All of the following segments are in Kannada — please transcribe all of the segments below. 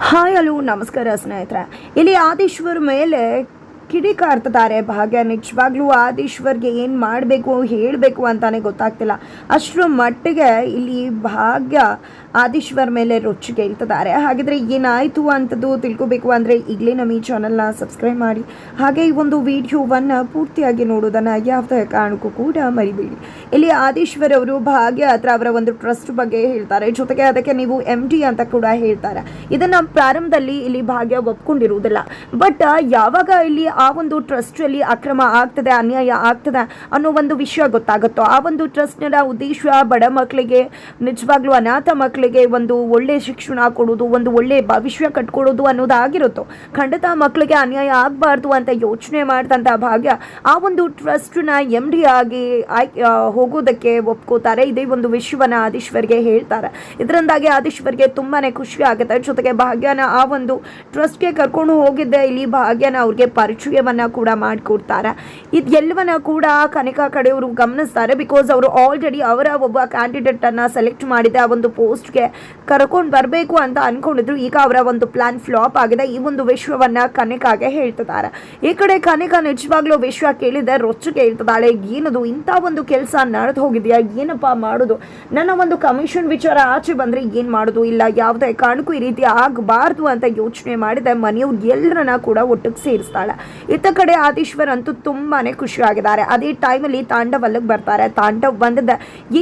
ಹಾಯ್ ಹಲೋ ನಮಸ್ಕಾರ ಸ್ನೇಹಿತರೆ. ಇಲ್ಲಿ ಆದೀಶ್ವರ್ ಮೇಲೆ ಕಿಡಿಕಾರ್ತಿದ್ದಾರೆ ಭಾಗ್ಯ ನಿಜವಾಗ್ಲೂ ಆದೀಶ್ವರ್ಗೆ ಏನು ಮಾಡಬೇಕು, ಹೇಳಬೇಕು ಅಂತಾನೆ ಗೊತ್ತಾಗ್ತಿಲ್ಲ. ಅಷ್ಟರ ಮಟ್ಟಿಗೆ ಇಲ್ಲಿ ಭಾಗ್ಯ ಆದೀಶ್ವರ್ ಮೇಲೆ ರೊಚ್ಚಿಗೆ ಇಳ್ತಿದ್ದಾರೆ. ಹಾಗಿದ್ರೆ ಏನಾಯಿತು ಅಂತದ್ದು ತಿಳ್ಕೊಬೇಕು ಅಂದರೆ ಈಗಲೇ ನಮ್ಮ ಈ ಚಾನಲ್ನ ಸಬ್ಸ್ಕ್ರೈಬ್ ಮಾಡಿ. ಹಾಗೆ ಈ ಒಂದು ವಿಡಿಯೋವನ್ನು ಪೂರ್ತಿಯಾಗಿ ನೋಡೋದನ್ನು ಯಾವುದೇ ಕಾರಣಕ್ಕೂ ಕೂಡ ಮರಿಬೇಡಿ. ಇಲ್ಲಿ ಆದೀಶ್ವರ್ ಅವರು ಭಾಗ್ಯ ಹತ್ರ ಅವರ ಒಂದು ಟ್ರಸ್ಟ್ ಬಗ್ಗೆ ಹೇಳ್ತಾರೆ. ಜೊತೆಗೆ ಅದಕ್ಕೆ ನೀವು ಎಂ ಡಿ ಅಂತ ಕೂಡ ಹೇಳ್ತಾರೆ. ಇದನ್ನ ಪ್ರಾರಂಭದಲ್ಲಿ ಇಲ್ಲಿ ಭಾಗ್ಯ ಒಪ್ಕೊಂಡಿರುವುದಿಲ್ಲ. ಬಟ್ ಯಾವಾಗ ಇಲ್ಲಿ ಆ ಒಂದು ಟ್ರಸ್ಟ್ ಅಲ್ಲಿ ಅಕ್ರಮ ಆಗ್ತದೆ, ಅನ್ಯಾಯ ಆಗ್ತದೆ ಅನ್ನೋ ಒಂದು ವಿಷಯ ಗೊತ್ತಾಗುತ್ತೋ, ಆ ಒಂದು ಟ್ರಸ್ಟ್ನ ಉದ್ದೇಶ ಬಡ ಮಕ್ಕಳಿಗೆ ನಿಜವಾಗ್ಲೂ ಅನಾಥ ಮಕ್ಕಳಿಗೆ ಒಂದು ಒಳ್ಳೆ ಶಿಕ್ಷಣ ಕೊಡೋದು ಒಂದು ಒಳ್ಳೆ ಭವಿಷ್ಯ ಕಟ್ಕೊಡೋದು ಅನ್ನೋದಾಗಿರುತ್ತೋ ಖಂಡಿತ ಮಕ್ಕಳಿಗೆ ಅನ್ಯಾಯ ಆಗಬಾರ್ದು ಅಂತ ಯೋಚನೆ ಮಾಡಿದಂಥ ಭಾಗ್ಯ ಆ ಒಂದು ಟ್ರಸ್ಟ್ನ ಎಂ ಡಿ ಆಗಿ ಹೋಗೋದಕ್ಕೆ ಒಪ್ಕೋತಾರೆ. ಇದೇ ಒಂದು ವಿಷಯವನ್ನ ಆದೀಶ್ವರ್ಗೆ ಹೇಳ್ತಾರೆ. ಇದರಿಂದಾಗಿ ಆದೀಶ್ವರ್ಗೆ ತುಂಬಾನೇ ಖುಷಿ ಆಗುತ್ತೆ. ಜೊತೆಗೆ ಭಾಗ್ಯನ ಆ ಒಂದು ಟ್ರಸ್ಟ್ಗೆ ಕರ್ಕೊಂಡು ಹೋಗಿದ್ದೆ ಇಲ್ಲಿ ಭಾಗ್ಯನ ಅವ್ರಿಗೆ ಪರಿಚಯವನ್ನ ಕೂಡ ಮಾಡಿಕೊಡ್ತಾರೆ? ಇದೆಲ್ಲವನ್ನ ಕೂಡ ಕನಿಕಾ ಕಡೆಯವರು ಗಮನಿಸ್ತಾರೆ ಬಿಕಾಸ್ ಅವರು ಆಲ್ರೆಡಿ ಅವರ ಒಬ್ಬ ಕ್ಯಾಂಡಿಡೇಟನ್ನು ಸೆಲೆಕ್ಟ್ ಮಾಡಿದೆ ಆ ಒಂದು ಪೋಸ್ಟ್ಗೆ ಕರ್ಕೊಂಡು ಬರಬೇಕು ಅಂತ ಅನ್ಕೊಂಡಿದ್ರು. ಈಗ ಅವರ ಒಂದು ಪ್ಲಾನ್ ಫ್ಲಾಪ್ ಆಗಿದೆ. ಈ ಒಂದು ವಿಶ್ವವನ್ನು ಕನಕಾಗೆ ಹೇಳ್ತಿದ್ದಾರೆ. ಈ ಕಡೆ ಕನಿಕಾ ನಿಜವಾಗ್ಲೂ ವಿಶ್ವ ಕೇಳಿದೆ ರೊಚ್ಚು ಕೇಳ್ತಿದ್ದಾಳೆ ಏನದು, ಇಂಥ ಒಂದು ಕೆಲಸ ನಡೆದು ಹೋಗಿದೆಯಾ? ಏನಪ್ಪ ಮಾಡೋದು? ನನ್ನ ಒಂದು ಕಮಿಷನ್ ವಿಚಾರ ಆಚೆ ಬಂದರೆ ಏನು ಮಾಡೋದು? ಇಲ್ಲ, ಯಾವುದೇ ಕಾರಣಕ್ಕೂ ಈ ರೀತಿ ಆಗಬಾರ್ದು ಅಂತ ಯೋಚನೆ ಮಾಡಿದೆ ಮನೆಯವ್ರು ಎಲ್ಲರನ್ನ ಕೂಡ ಒಟ್ಟಿಗೆ ಸೇರಿಸ್ತಾಳೆ. ಇತ್ತ ಕಡೆ ಆದೀಶ್ವರ್ ಅಂತೂ ತುಂಬಾನೇ ಖುಷಿಯಾಗಿದ್ದಾರೆ. ಅದೇ ಟೈಮಲ್ಲಿ ತಾಂಡವ್ ಅಲ್ಲಿಗೆ ಬರ್ತಾರೆ. ತಾಂಡವ್ ಬಂದದ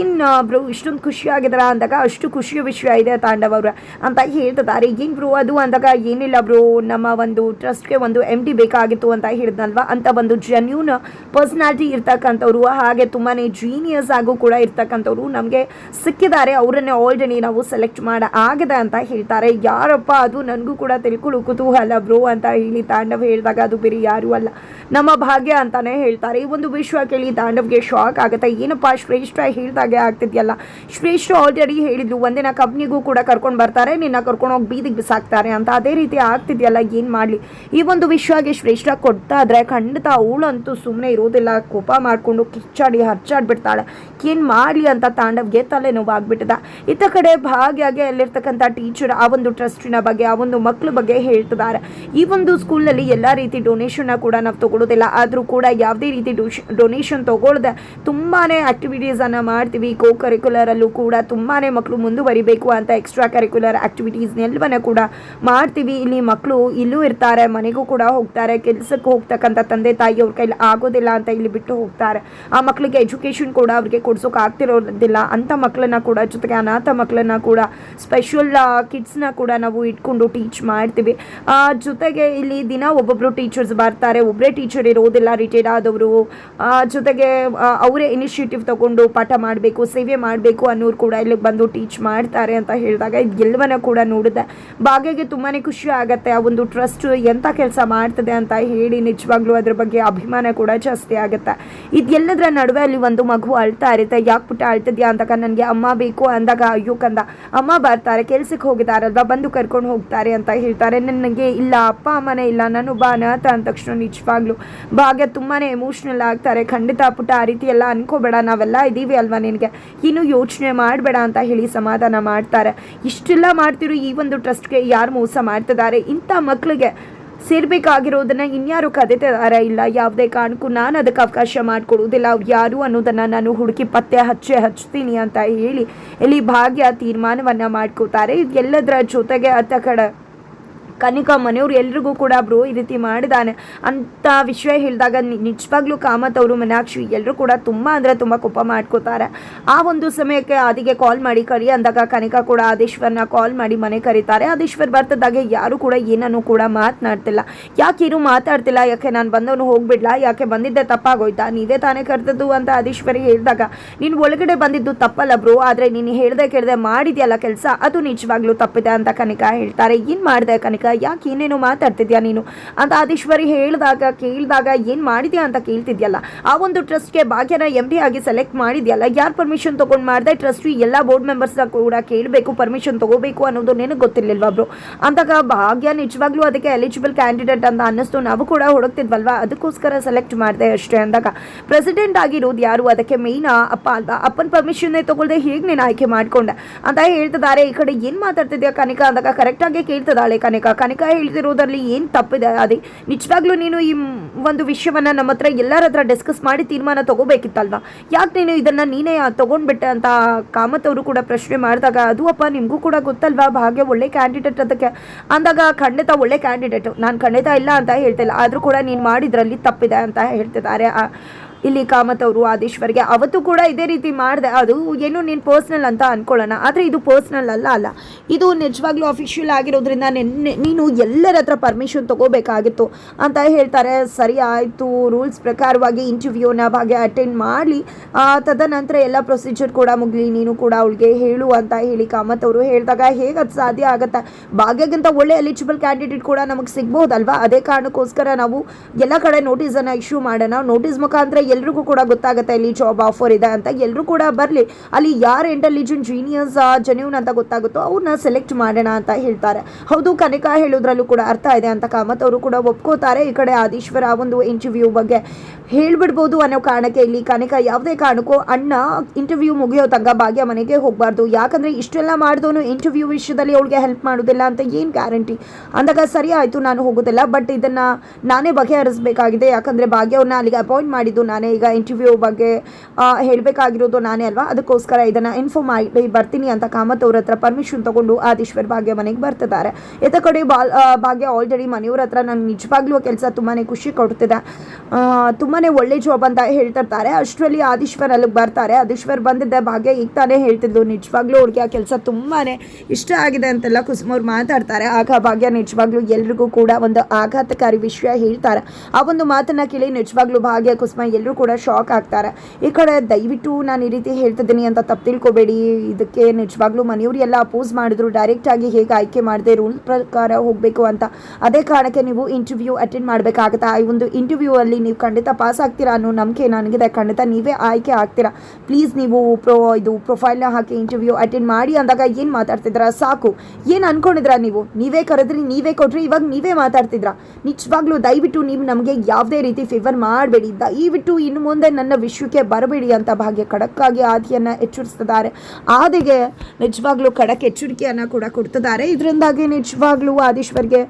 ಏನು ಬ್ರೋ, ಇಷ್ಟೊಂದು ಖುಷಿಯಾಗಿದಾರ ಅಂದಾಗ ಅಷ್ಟು ಖುಷಿಯ ವಿಷಯ ಇದೆ ತಾಂಡವ್ ಅವ್ರ ಅಂತ ಹೇಳ್ತಿದ್ದಾರೆ. ಏನು ಬ್ರೋ, ಅದು ಅಂದಾಗ ಏನಿಲ್ಲ ಬ್ರೋ, ನಮ್ಮ ಒಂದು ಟ್ರಸ್ಟ್ಗೆ ಒಂದು ಎಂ ಡಿ ಬೇಕಾಗಿತ್ತು ಅಂತ ಹೇಳಿದ್ನಲ್ವಾ? ಅಂತ ಒಂದು ಜೆನ್ಯೂನ್ ಪರ್ಸನಾಲಿಟಿ ಇರ್ತಕ್ಕಂಥವ್ರು, ಹಾಗೆ ತುಂಬಾನೇ ಜೀನಿಯಸ್ ಆಗು ಕೂಡ ಇರ್ತಕ್ಕಂಥವ್ರು ನಮಗೆ ಸಿಕ್ಕಿದ್ದಾರೆ. ಅವರನ್ನೇ ಆಲ್ರೆಡಿ ನಾವು ಸೆಲೆಕ್ಟ್ ಮಾಡ ಆಗಿದೆ ಅಂತ ಹೇಳ್ತಾರೆ. ಯಾರಪ್ಪ ಅದು? ನನಗೂ ಕೂಡ ತಿಳ್ಕೊಳ್ಳು ಕುತೂಹಲ ಬ್ರೋ ಅಂತ ಹೇಳಿ ತಾಂಡವ್ ಹೇಳಿದಾಗ ಅದು ಬೇರೆ ಯಾರು ಅಲ್ಲ ನಮ್ಮ ಭಾಗ್ಯ ಅಂತಾನೆ ಹೇಳ್ತಾರೆ. ಈ ಒಂದು ವಿಶ್ವ ಕೇಳಿ ತಾಂಡವ್ಗೆ ಶಾಕ್ ಆಗುತ್ತೆ. ಏನಪ್ಪ ಶ್ರೇಷ್ಠ ಹೇಳ್ದಾಗೆ ಆಗ್ತಿದೆಯಲ್ಲ? ಶ್ರೇಷ್ಠ ಆಲ್ರೆಡಿ ಹೇಳಿದ್ರು ಒಂದಿನ ಕಂಪ್ನಿಗೂ ಕೂಡ ಕರ್ಕೊಂಡು ಬರ್ತಾರೆ. ನಿನ್ನ ಕರ್ಕೊಂಡು ಹೋಗಿ ಬೀದಿಗೆ ಬಿಸಾಕ್ತಾರೆ ಅಂತ. ಅದೇ ರೀತಿ ಆಗ್ತಿದೆಯಲ್ಲ, ಏನು ಮಾಡಲಿ? ಈ ಒಂದು ವಿಶ್ವಗೆ ಶ್ರೇಷ್ಠ ಕೊಡ್ತಾ ಇದ್ರೆ ಖಂಡಿತ ಅವಳಂತೂ ಸುಮ್ಮನೆ ಇರೋದಿಲ್ಲ. ಕೋಪ ಮಾಡಿಕೊಂಡು ಕಿಚ್ಚಾಡಿ ಹಚ್ಚಾಡ್ಬಿಡ್ತಾಳೆ ಏನು ಮಾಡಲಿ ಅಂತ ತಾಂಡವ್ಗೆ ತಲೆನೋವಾಗ್ಬಿಟ್ಟಿದೆ ಇತ್ತ ಕಡೆ ಭಾಗ್ಯಾಗೆ ಅಲ್ಲಿರ್ತಕ್ಕಂಥ ಟೀಚರ್ ಆ ಒಂದು ಟ್ರಸ್ಟಿನ ಬಗ್ಗೆ, ಆ ಒಂದು ಮಕ್ಕಳ ಬಗ್ಗೆ ಹೇಳ್ತಿದ್ದಾರೆ. ಈ ಒಂದು ಸ್ಕೂಲಲ್ಲಿ ಎಲ್ಲ ರೀತಿ ಡೊನೇಷನ್ನ ಕೂಡ ನಾವು ತಗೊಳ್ಳೋದಿಲ್ಲ ಆದರೂ ಕೂಡ ಯಾವುದೇ ರೀತಿ ಡೊನೇಷನ್ ತೊಗೊಳ್ದೆ ತುಂಬಾ ಆ್ಯಕ್ಟಿವಿಟೀಸನ್ನು ಮಾಡ್ತೀವಿ. ಕೋ ಕರಿಕ್ಯುಲರಲ್ಲೂ ಕೂಡ ತುಂಬಾ ಮಕ್ಕಳು ಮುಂದುವರಿಬೇಕು ಅಂತ ಎಕ್ಸ್ಟ್ರಾ ಕರಿಕ್ಯುಲರ್ ಆ್ಯಕ್ಟಿವಿಟೀಸ್ನೆಲ್ಲವನ್ನ ಕೂಡ ಮಾಡ್ತೀವಿ. ಇಲ್ಲಿ ಮಕ್ಕಳು ಇಲ್ಲೂ ಇರ್ತಾರೆ, ಮನೆಗೂ ಕೂಡ ಹೋಗ್ತಾರೆ. ಕೆಲಸಕ್ಕೆ ಹೋಗ್ತಕ್ಕಂಥ ತಂದೆ ತಾಯಿ ಅವ್ರ ಕೈಲಿ ಆಗೋದಿಲ್ಲ ಅಂತ ಇಲ್ಲಿ ಬಿಟ್ಟು ಹೋಗ್ತಾರೆ. ಆ ಮಕ್ಕಳಿಗೆ ಎಜುಕೇಷನ್ ಕೂಡ ಅವ್ರಿಗೆ ಕೊಡ್ಸೋಕೆ ಆಗ್ತಿರೋದಿಲ್ಲ. ಅಂಥ ಮಕ್ಕಳನ್ನ ಕೂಡ, ಜೊತೆಗೆ ಅನಾಥ ಮಕ್ಕಳನ್ನ ಕೂಡ ಸ್ಪೆಷಲ್ ಕಿಡ್ಸ್ನ ಕೂಡ ನಾವು ಇಟ್ಕೊಂಡು ಟೀಚ್ ಮಾಡ್ತೀವಿ. ಜೊತೆಗೆ ಇಲ್ಲಿ ದಿನ ಒಬ್ಬೊಬ್ಬರು ಟೀಚರ್ಸ್ ಬರ್ತಾರೆ. ಒಬ್ಬರೇ ಇರೋದಿಲ್ಲ ರಿಟೈರ್ಡ್ ಆದವರು. ಜೊತೆಗೆ ಅವರೇ ಇನಿಷಿಯೇಟಿವ್ ತಗೊಂಡು ಪಾಠ ಮಾಡಬೇಕು, ಸೇವೆ ಮಾಡಬೇಕು ಅನ್ನೋರು ಕೂಡ ಇಲ್ಲಿಗೆ ಬಂದು ಟೀಚ್ ಮಾಡ್ತಾರೆ ಅಂತ ಹೇಳಿದಾಗ ಎಲ್ಲವನ್ನ ಕೂಡ ನೋಡಿದೆ. ಭಾಗ್ಯಗೆ ತುಂಬಾ ಖುಷಿ ಆಗುತ್ತೆ, ಆ ಒಂದು ಟ್ರಸ್ಟ್ ಎಂಥ ಕೆಲಸ ಮಾಡ್ತದೆ ಅಂತ ಹೇಳಿ ನಿಜವಾಗ್ಲೂ ಅದ್ರ ಬಗ್ಗೆ ಅಭಿಮಾನ ಕೂಡ ಜಾಸ್ತಿ ಆಗುತ್ತೆ. ಇದೆಲ್ಲದರ ನಡುವೆ ಅಲ್ಲಿ ಒಂದು ಮಗು ಅಳ್ತಾ ಇರುತ್ತೆ, ಯಾಕೆ ಪುಟ್ಟ ಅಳ್ತಿದ್ಯಾ ಅಂದಾಗ ನನಗೆ ಅಮ್ಮ ಬೇಕು ಅಂದಾಗ, ಅಯ್ಯೋ ಕಂದ, ಅಮ್ಮ ಬರ್ತಾರೆ, ಕೆಲ್ಸಕ್ಕೆ ಹೋಗಿದಾರಲ್ವಾ, ಬಂದು ಕರ್ಕೊಂಡು ಹೋಗ್ತಾರೆ ಅಂತ ಹೇಳ್ತಾರೆ. ನನಗೆ ಇಲ್ಲ, ಅಪ್ಪ ಅಮ್ಮನೇ ಇಲ್ಲ, ನಾನು ಬಾ ಅನಾಥ ಅಂದ ತಕ್ಷಣ ನಿಜವಾಗ್ಲೂ ಭಾಗ್ಯ ತುಂಬಾ ಎಮೋಷ್ನಲ್ ಆಗ್ತಾರೆ. ಖಂಡಿತ ಪುಟ ಆ ರೀತಿ ಎಲ್ಲ ಅನ್ಕೋಬೇಡ, ನಾವೆಲ್ಲ ಇದ್ದೀವಿ ಅಲ್ವಾ ನಿನಗೆ? ಇನ್ನು ಯೋಚನೆ ಮಾಡಬೇಡ ಅಂತ ಹೇಳಿ ಸಮಾಧಾನ ಮಾಡ್ತಾರೆ. ಇಷ್ಟೆಲ್ಲ ಮಾಡ್ತಿರೋ ಈ ಒಂದು ಟ್ರಸ್ಟ್ಗೆ ಯಾರು ಮೋಸ ಮಾಡ್ತಿದ್ದಾರೆ? ಇಂಥ ಮಕ್ಕಳಿಗೆ ಸೇರ್ಬೇಕಾಗಿರೋದನ್ನ ಇನ್ಯಾರು ಕದೀತಿದ್ದಾರೆ ಇಲ್ಲ, ಯಾವುದೇ ಕಾರಣಕ್ಕೂ ನಾನು ಅದಕ್ಕೆ ಅವಕಾಶ ಮಾಡಿಕೊಡುವುದಿಲ್ಲ. ಅವ್ರು ಯಾರು ಅನ್ನೋದನ್ನು ನಾನು ಹುಡುಕಿ ಪತ್ತೆ ಹಚ್ಚೆ ಹಚ್ತೀನಿ ಅಂತ ಹೇಳಿ, ಇಲ್ಲಿ ಭಾಗ್ಯ ತೀರ್ಮಾನವನ್ನು ಮಾಡ್ಕೋತಾರೆ. ಎಲ್ಲದರ ಜೊತೆಗೆ ಅತ್ತ ಕನಿಕಾ ಮನೆಯವ್ರು ಎಲ್ರಿಗೂ ಕೂಡ ಬ್ರೋ ಈ ರೀತಿ ಮಾಡಿದಾನೆ. ಅಂತ ವಿಷಯ ಹೇಳಿದಾಗ ನಿಜವಾಗ್ಲೂ ಕಾಮತ್ ಅವರು, ಮೀನಾಕ್ಷಿ ಎಲ್ಲರೂ ಕೂಡ ತುಂಬ ಅಂದರೆ ತುಂಬ ಕೋಪ ಮಾಡ್ಕೋತಾರೆ. ಆ ಒಂದು ಸಮಯಕ್ಕೆ ಆದಿಗೆ ಕಾಲ್ ಮಾಡಿ ಕರಿ ಅಂದಾಗ ಕನಿಕಾ ಕೂಡ ಆದೇಶ್ವರ್ನ ಕಾಲ್ ಮಾಡಿ ಮನೆ ಕರೀತಾರೆ. ಆದೇಶ್ವರ್ ಬರ್ತದಾಗೆ ಯಾರು ಕೂಡ ಏನನ್ನು ಕೂಡ ಮಾತನಾಡ್ತಿಲ್ಲ. ಯಾಕೆ ಇರು ಮಾತಾಡ್ತಿಲ್ಲ? ಯಾಕೆ ನಾನು ಬಂದವನು ಹೋಗ್ಬಿಡ್ಲಾ? ಯಾಕೆ ಬಂದಿದ್ದೆ ತಪ್ಪಾಗೋಯ್ತಾ? ನೀವೇ ತಾನೇ ಕರೆದದ್ದು ಅಂತ ಆದೇಶ್ವರಿ ಹೇಳಿದಾಗ, ನೀನು ಒಳಗಡೆ ಬಂದಿದ್ದು ತಪ್ಪಲ್ಲ ಬ್ರೋ, ಆದರೆ ನೀನು ಹೇಳ್ದೆ ಕೇಳ್ದೆ ಮಾಡಿದ್ಯಲ್ಲ ಕೆಲಸ, ಅದು ನಿಜವಾಗ್ಲೂ ತಪ್ಪಿದೆ ಅಂತ ಕನಿಕಾ ಹೇಳ್ತಾರೆ. ಏನು ಮಾಡಿದೆ ಕನಿಕಾ? ಯಾಕೆ ಏನೇನೋ ಮಾತಾಡ್ತಿದ್ಯಾ ನೀನು? ಅಂತ ಆದೇಶ್ವರಿ ಹೇಳಿದಾಗ, ಕೇಳಿದಾಗ, ಏನು ಮಾಡಿದ್ಯಾ? ಅಂತ ಕೇಳ್ತಿದ್ಯಲ್ಲ. ಆ ಒಂದು ಟ್ರಸ್ಟ್ಗೆ ಭಾಗ್ಯನ ಎಂ ಡಿ ಆಗಿ ಸೆಲೆಕ್ಟ್ ಮಾಡಿದ್ಯಲ್ಲ, ಯಾರು ಪರ್ಮಿಷನ್ ತೊಗೊಂಡು ಮಾಡಿದೆ ಟ್ರಸ್ಟ್ ಎಲ್ಲ ಬೋರ್ಡ್ ಮೆಂಬರ್ಸ್ನ ಕೂಡ ಕೇಳಬೇಕು ಪರ್ಮಿಷನ್ ತಗೋಬೇಕು ಅನ್ನೋದು ನಿನಗೆ ಗೊತ್ತಿರಲಿಲ್ವಾ ಬ್ರೋ ಅಂದಾಗ ಭಾಗ್ಯ ನಿಜವಾಗ್ಲೂ ಅದಕ್ಕೆ ಎಲಿಜಿಬಲ್ ಕ್ಯಾಂಡಿಡೇಟ್ ಅಂತ ಅನ್ನಿಸ್ತು. ನಾವು ಕೂಡ ಹುಡುಕ್ತಿದ್ವಲ್ವಾ? ಅದಕ್ಕೋಸ್ಕರ ಸೆಲೆಕ್ಟ್ ಮಾಡಿದೆ ಅಷ್ಟೇ ಅಂದಾಗ. ಪ್ರೆಸಿಡೆಂಟ್ ಆಗಿರೋದು ಯಾರು? ಅದಕ್ಕೆ ಮೇಯ್ನ ಅಪ್ಪ ಅಲ್ವಾ? ಅಪ್ಪನ ಪರ್ಮಿಷನ್ನೇ ತಗೊಳ್ದೆ ಹೇಗೆ ನೀನು ಆಯ್ಕೆ ಮಾಡಿಕೊಂಡೆ? ಅಂತ ಹೇಳ್ತಿದ್ದಾರೆ. ಈ ಕಡೆ ಏನು ಮಾತಾಡ್ತಿದ್ಯಾ ಕನಿಕಾ? ಅಂದಾಗ ಕರೆಕ್ಟಾಗಿ ಕೇಳ್ತದಾಳೆ ಕನಿಕಾ. ಕನಿಕಾ ಹೇಳ್ತಿರೋದ್ರಲ್ಲಿ ಏನು ತಪ್ಪಿದೆ? ಅದೇ, ನಿಜವಾಗ್ಲೂ ನೀನು ಈ ಒಂದು ವಿಷಯವನ್ನು ನಮ್ಮ ಹತ್ರ ಎಲ್ಲರ ಹತ್ರ ಡಿಸ್ಕಸ್ ಮಾಡಿ ತೀರ್ಮಾನ ತಗೋಬೇಕಿತ್ತಲ್ವಾ? ಯಾಕೆ ನೀನು ಇದನ್ನು ನೀನೇ ತೊಗೊಂಡ್ಬಿಟ್ಟೆ ಅಂತ ಕಾಮತ್ ಅವರು ಕೂಡ ಪ್ರಶ್ನೆ ಮಾಡಿದಾಗ, ಅದು ಅಪ್ಪ ನಿಮಗೂ ಕೂಡ ಗೊತ್ತಲ್ವಾ? ಭಾಗ್ಯ ಒಳ್ಳೆ ಕ್ಯಾಂಡಿಡೇಟ್ ಅದಕ್ಕೆ. ಅಂದಾಗ, ಖಂಡಿತ ಒಳ್ಳೆ ಕ್ಯಾಂಡಿಡೇಟು ನಾನು ಖಂಡಿತ ಇಲ್ಲ ಅಂತ ಹೇಳ್ತಿಲ್ಲ. ಆದರೂ ಕೂಡ ನೀನು ಮಾಡಿದ್ರಲ್ಲಿ ತಪ್ಪಿದೆ ಅಂತ ಹೇಳ್ತಿದ್ದಾರೆ. ಇಲ್ಲಿ ಕಾಮತ್ ಅವರು ಆದೇಶ್ವರ್ಗೆ ಅವತ್ತು ಕೂಡ ಇದೇ ರೀತಿ ಮಾಡಿದೆ. ಅದು ಏನು ನೀನು ಪರ್ಸ್ನಲ್ ಅಂತ ಅನ್ಕೊಳ್ಳೋಣ. ಆದರೆ ಇದು ಪರ್ಸ್ನಲ್ ಅಲ್ಲ ಅಲ್ಲ. ಇದು ನಿಜವಾಗ್ಲೂ ಅಫಿಷಿಯಲ್ ಆಗಿರೋದ್ರಿಂದ ನಿನ್ನೆ ನೀನು ಎಲ್ಲರ ಹತ್ರ ಪರ್ಮಿಷನ್ ತಗೋಬೇಕಾಗಿತ್ತು ಅಂತ ಹೇಳ್ತಾರೆ. ಸರಿ ಆಯಿತು ರೂಲ್ಸ್ ಪ್ರಕಾರವಾಗಿ ಇಂಟರ್ವ್ಯೂನ ಹಾಗೆ ಅಟೆಂಡ್ ಮಾಡಲಿ. ತದನಂತರ ಎಲ್ಲ ಪ್ರೊಸೀಜರ್ ಕೂಡ ಮುಗಲಿ. ನೀನು ಕೂಡ ಅವಳಿಗೆ ಹೇಳು ಅಂತ ಹೇಳಿ ಕಾಮತ್ ಅವರು ಹೇಳಿದಾಗ ಹೇಗೆ ಅದು ಸಾಧ್ಯ ಆಗುತ್ತೆ? ಭಾಗ್ಯಗಿಂತ ಒಳ್ಳೆ ಎಲಿಜಿಬಲ್ ಕ್ಯಾಂಡಿಡೇಟ್ ಕೂಡ ನಮಗೆ ಸಿಗ್ಬೋದಲ್ವಾ? ಅದೇ ಕಾರಣಕ್ಕೋಸ್ಕರ ನಾವು ಎಲ್ಲ ಕಡೆ ನೋಟಿಸನ್ನು ಇಶ್ಯೂ ಮಾಡೋಣ. ನೋಟಿಸ್ ಮುಖಾಂತರ ಎಲ್ರಿಗೂ ಕೂಡ ಗೊತ್ತಾಗುತ್ತೆ ಇಲ್ಲಿ ಜಾಬ್ ಆಫರ್ ಇದೆ ಅಂತ. ಎಲ್ಲರೂ ಕೂಡ ಬರಲಿ. ಅಲ್ಲಿ ಯಾರು ಇಂಟೆಲಿಜೆಂಟ್ ಜೀನಿಯಸ್ ಜೆನ್ಯೂನ್ ಅಂತ ಗೊತ್ತಾಗುತ್ತೋ ಅವ್ರನ್ನ ಸೆಲೆಕ್ಟ್ ಮಾಡೋಣ ಅಂತ ಹೇಳ್ತಾರೆ. ಹೌದು, ಕನಿಕಾ ಹೇಳೋದ್ರಲ್ಲೂ ಕೂಡ ಅರ್ಥ ಇದೆ ಅಂತ ಕಾಮತ್ ಅವರು ಕೂಡ ಒಪ್ಕೋತಾರೆ. ಈ ಕಡೆ ಆದೀಶ್ವರ ಒಂದು ಇಂಟರ್ವ್ಯೂ ಬಗ್ಗೆ ಹೇಳ್ಬಿಡ್ಬೋದು ಅನ್ನೋ ಕಾರಣಕ್ಕೆ ಇಲ್ಲಿ ಕನಿಕಾ ಯಾವುದೇ ಕಾರಣಕ್ಕೂ ಅಣ್ಣ ಇಂಟರ್ವ್ಯೂ ಮುಗಿಯೋ ತನಕ ಭಾಗ್ಯ ಮನೆಗೆ ಹೋಗಬಾರ್ದು. ಯಾಕಂದರೆ ಇಷ್ಟೆಲ್ಲ ಮಾಡಿದವನು ಇಂಟರ್ವ್ಯೂ ವಿಷಯದಲ್ಲಿ ಅವಳಿಗೆ ಹೆಲ್ಪ್ ಮಾಡೋದಿಲ್ಲ ಅಂತ ಏನು ಗ್ಯಾರಂಟಿ ಅಂದಾಗ ಸರಿ ಆಯಿತು, ನಾನು ಹೋಗೋದಿಲ್ಲ. ಬಟ್ ಇದನ್ನು ನಾನೇ ಬಗೆಹರಿಸಬೇಕಾಗಿದೆ. ಯಾಕಂದರೆ ಭಾಗ್ಯವ್ರನ್ನ ಅಲ್ಲಿಗೆ ಅಪಾಯಿಂಟ್ ಮಾಡಿದ್ದು ನಾನೇ ಈಗ ಇಂಟರ್ವ್ಯೂ ಬಗ್ಗೆ ಹೇಳಬೇಕಾಗಿರೋದು ನಾನೇ ಅಲ್ವಾ? ಅದಕ್ಕೋಸ್ಕರ ಇದನ್ನು ಇನ್ಫಾರ್ಮ್ ಮಾಡಿ ಬರ್ತೀನಿ ಅಂತ ಕಾಮತ್ ಅವ್ರ ಹತ್ರ ಪರ್ಮಿಷನ್ ತೊಗೊಂಡು ಆದೀಶ್ವರ್ ಭಾಗ್ಯ ಮನೆಗೆ ಬರ್ತಿದ್ದಾರೆ. ಇತ್ತ ಕಡೆ ಬಾ ಭಾಗ್ಯ ಆಲ್ರೆಡಿ ಮನೆಯವ್ರ ಹತ್ರ ನನಗೆ ನಿಜವಾಗ್ಲೂ ಕೆಲಸ ತುಂಬಾ ಖುಷಿ ಕೊಡ್ತಿದೆ. ತುಂಬಾ ಒಳ್ಳೆ ಜಾಬ್ ಅಂತ ಹೇಳ್ತಿರ್ತಾರೆ. ಅಷ್ಟರಲ್ಲಿ ಆದೀಶ್ವರ್ ಅಲ್ಲಿಗೆ ಬರ್ತಾರೆ. ಆದೀಶ್ವರ್ ಬಂದಿದ್ದೆ, ಭಾಗ್ಯ ಈಗ ತಾನೇ ಹೇಳ್ತಿದ್ಲು, ನಿಜವಾಗ್ಲೂ ಅವ್ರಿಗೆ ಆ ಕೆಲಸ ತುಂಬಾ ಇಷ್ಟ ಆಗಿದೆ ಅಂತೆಲ್ಲ ಕುಸುಮವ್ರು ಮಾತಾಡ್ತಾರೆ. ಆಗ ಭಾಗ್ಯ ನಿಜವಾಗ್ಲೂ ಎಲ್ರಿಗೂ ಕೂಡ ಒಂದು ಆಘಾತಕಾರಿ ವಿಷಯ ಹೇಳ್ತಾರೆ. ಆ ಒಂದು ಮಾತನ್ನ ಕೇಳಿ ನಿಜವಾಗ್ಲೂ ಭಾಗ್ಯ, ಕುಸುಮ ಎಲ್ಲರೂ ಕೂಡ ಶಾಕ್ ಆಗ್ತಾರೆ. ಈ ಕಡೆ ದಯವಿಟ್ಟು ನಾನು ಈ ರೀತಿ ಹೇಳ್ತಿದ್ದೀನಿ ಅಂತ ತಪ್ಪು ತಿಳ್ಕೊಬೇಡಿ. ಇದಕ್ಕೆ ನಿಜವಾಗ್ಲೂ ಮನೆಯವರು ಎಲ್ಲ ಅಪೋಸ್ ಮಾಡಿದ್ರು. ಡೈರೆಕ್ಟ್ ಆಗಿ ಹೇಗೆ ಆಯ್ಕೆ ಮಾಡಿದೆ ರೂಲ್ ಪ್ರಕಾರ ಹೋಗಬೇಕು ಅಂತ. ಅದೇ ಕಾರಣಕ್ಕೆ ನೀವು ಇಂಟರ್ವ್ಯೂ ಅಟೆಂಡ್ ಮಾಡಬೇಕಾಗುತ್ತೆ? ಈ ಒಂದು ಇಂಟರ್ವ್ಯೂ ಅಲ್ಲಿ ನೀವು ಖಂಡಿತ ಪಾಸ್ ಆಗ್ತೀರಾ ಅನ್ನೋ ನಂಬಿಕೆ ನನಗಿದೆ. ಖಂಡಿತ ನೀವೇ ಆಯ್ಕೆ ಆಗ್ತೀರಾ? ಪ್ಲೀಸ್ ನೀವು ಪ್ರೊ ಇದು ಪ್ರೊಫೈಲ್ನ ಹಾಕಿ ಇಂಟರ್ವ್ಯೂ ಅಟೆಂಡ್ ಮಾಡಿ ಅಂದಾಗ ಏನು ಮಾತಾಡ್ತಿದ್ರ ಸಾಕು. ಏನು ಅನ್ಕೊಂಡಿದ್ರ ನೀವು? ನೀವೇ ಕರೆದ್ರಿ, ನೀವೇ ಕೊಟ್ರಿ. ಇವಾಗ ನೀವೇ ಮಾತಾಡ್ತಿದ್ರಾ ನಿಜವಾಗ್ಲೂ ದಯವಿಟ್ಟು ನೀವು ನಮಗೆ ಯಾವುದೇ ರೀತಿ ಫೇವರ್ ಮಾಡಬೇಡಿ. ದಯವಿಟ್ಟು ಇನ್ನು ಮುಂದೆ ನನ್ನ ವಿಶ್ವಕ್ಕೆ ಬರಬೇಡಿ ಅಂತ ಭಾಗ್ಯ ಖಡಕ್ಕಾಗಿ ಆದಿಯನ್ನು ಎಚ್ಚರಿಸ್ತಿದ್ದಾರೆ ಆದಿಗೆ ನಿಜವಾಗ್ಲೂ ಖಡಕ್ ಎಚ್ಚರಿಕೆಯನ್ನು ಕೂಡ ಕೊಡ್ತಿದ್ದಾರೆ. ಇದರಿಂದಾಗಿ ನಿಜವಾಗ್ಲೂ ಆದೀಶ್ವರ್ಗೆ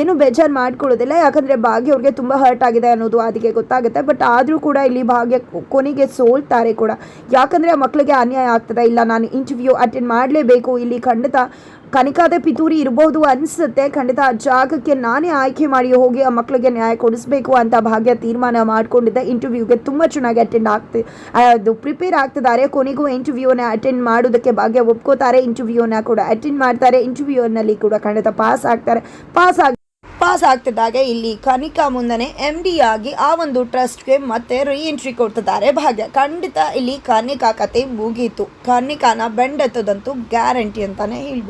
ಏನು ಬೇಜಾರು ಮಾಡ್ಕೊಳ್ಳೋದಿಲ್ಲ. ಯಾಕಂದರೆ ಭಾಗ್ಯ ಅವ್ರಿಗೆ ತುಂಬ ಹರ್ಟ್ ಆಗಿದೆ ಅನ್ನೋದು ಆದಿಗೆ ಗೊತ್ತಾಗುತ್ತೆ. ಬಟ್ ಆದರೂ ಕೂಡ ಇಲ್ಲಿ ಭಾಗ್ಯ ಕೊನೆಗೆ ಸೋಲ್ತಾರೆ ಕೂಡ. ಯಾಕಂದರೆ ಮಕ್ಕಳಿಗೆ ಅನ್ಯಾಯ ಆಗ್ತದೆ. ಇಲ್ಲ, ನಾನು ಇಂಟರ್ವ್ಯೂ ಅಟೆಂಡ್ ಮಾಡಲೇಬೇಕು. ಇಲ್ಲಿ ಖಂಡಿತ ಕನಿಕಾದ ಪಿತೂರಿ ಇರ್ಬೋದು ಅನಿಸುತ್ತೆ. ಖಂಡಿತ ಆ ಜಾಗಕ್ಕೆ ನಾನೇ ಆಯ್ಕೆ ಮಾಡಿ ಹೋಗಿ ಆ ಮಕ್ಕಳಿಗೆ ನ್ಯಾಯ ಕೊಡಿಸ್ಬೇಕು ಅಂತ ಭಾಗ್ಯ ತೀರ್ಮಾನ ಮಾಡ್ಕೊಂಡಿದ್ದೆ ಇಂಟರ್ವ್ಯೂಗೆ ತುಂಬ ಚೆನ್ನಾಗಿ ಅಟೆಂಡ್ ಆಗ್ತಿ ಅದು ಪ್ರಿಪೇರ್ ಆಗ್ತಿದ್ದಾರೆ ಕೊನೆಗೂ ಇಂಟರ್ವ್ಯೂನ ಅಟೆಂಡ್ ಮಾಡೋದಕ್ಕೆ ಭಾಗ್ಯ ಒಪ್ಕೋತಾರೆ. ಇಂಟರ್ವ್ಯೂನ ಕೂಡ ಅಟೆಂಡ್ ಮಾಡ್ತಾರೆ. ಇಂಟರ್ವ್ಯೂನಲ್ಲಿ ಕೂಡ ಖಂಡಿತ ಪಾಸ್ ಆಗ್ತಾರೆ. ಪಾಸ್ ಆಗಿ ಪಾಸ್ ಆಗ್ತಿದ್ದಾಗ ಇಲ್ಲಿ ಕನಿಕಾ ಮುಂದನೆ ಎಂ ಡಿ ಆಗಿ ಆ ಒಂದು ಟ್ರಸ್ಟ್ಗೆ ಮತ್ತೆ ರೀ ಎಂಟ್ರಿ ಕೊಡ್ತಿದ್ದಾರೆ ಭಾಗ್ಯ. ಖಂಡಿತ ಇಲ್ಲಿ ಕನಿಕಾ ಕತೆ ಮುಗೀತು. ಕನಿಕಾನ ಬೆಂಡೆತ್ತದಂತೂ ಗ್ಯಾರಂಟಿ ಅಂತಾನೆ ಹೇಳ್ಬೋದು